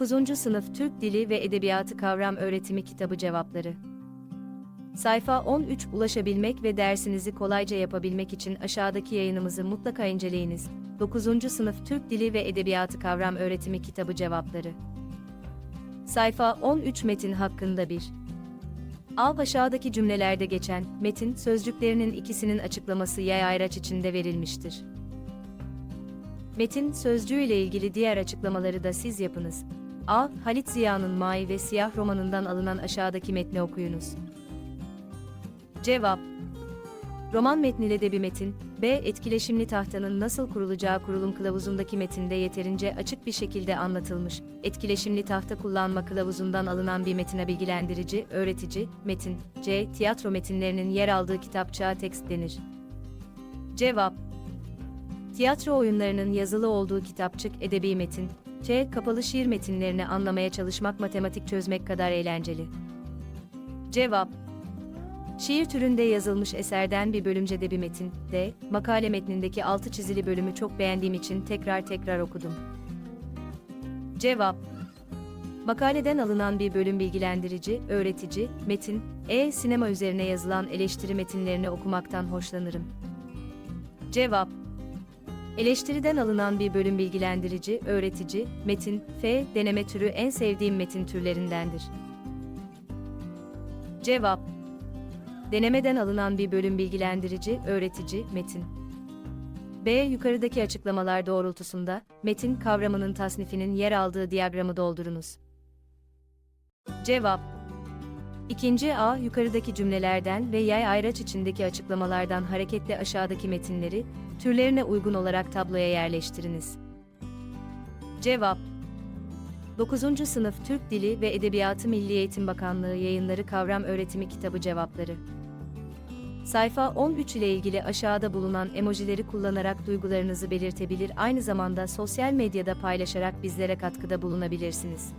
9. Sınıf Türk Dili ve Edebiyatı Kavram Öğretimi Kitabı Cevapları Sayfa 13 Ulaşabilmek ve dersinizi kolayca yapabilmek için aşağıdaki yayınımızı mutlaka inceleyiniz. 9. Sınıf Türk Dili ve Edebiyatı Kavram Öğretimi Kitabı Cevapları Sayfa 13 Metin hakkında bir Al aşağıdaki cümlelerde geçen metin sözcüklerinin ikisinin açıklaması yay ayraç içinde verilmiştir. Metin sözcüğü ile ilgili diğer açıklamaları da siz yapınız. A. Halit Ziya'nın Mai ve Siyah romanından alınan aşağıdaki metni okuyunuz. Cevap Roman metniyle de bir metin, B. Etkileşimli tahtanın nasıl kurulacağı kurulum kılavuzundaki metinde yeterince açık bir şekilde anlatılmış. Etkileşimli tahta kullanma kılavuzundan alınan bir metine bilgilendirici, öğretici, metin. C. Tiyatro metinlerinin yer aldığı kitapçığa tekst denir. Cevap Tiyatro oyunlarının yazılı olduğu kitapçık edebi metin. C. Kapalı şiir metinlerini anlamaya çalışmak matematik çözmek kadar eğlenceli. Cevap Şiir türünde yazılmış eserden bir bölümcede bir metin. D. Makale metnindeki altı çizili bölümü çok beğendiğim için tekrar tekrar okudum. Cevap Makaleden alınan bir bölüm bilgilendirici, öğretici, metin, E. Sinema üzerine yazılan eleştiri metinlerini okumaktan hoşlanırım. Cevap Eleştiriden alınan bir bölüm bilgilendirici, öğretici, metin, F. Deneme türü en sevdiğim metin türlerindendir. Cevap Denemeden alınan bir bölüm bilgilendirici, öğretici, metin. B. Yukarıdaki açıklamalar doğrultusunda, metin kavramının tasnifinin yer aldığı diyagramı doldurunuz. Cevap İkinci A. Yukarıdaki cümlelerden ve yay ayraç içindeki açıklamalardan hareketle aşağıdaki metinleri, türlerine uygun olarak tabloya yerleştiriniz. Cevap 9. Sınıf Türk Dili ve Edebiyatı Milli Eğitim Bakanlığı Yayınları Kavram Öğretimi Kitabı Cevapları Sayfa 13 ile ilgili aşağıda bulunan emojileri kullanarak duygularınızı belirtebilir aynı zamanda sosyal medyada paylaşarak bizlere katkıda bulunabilirsiniz.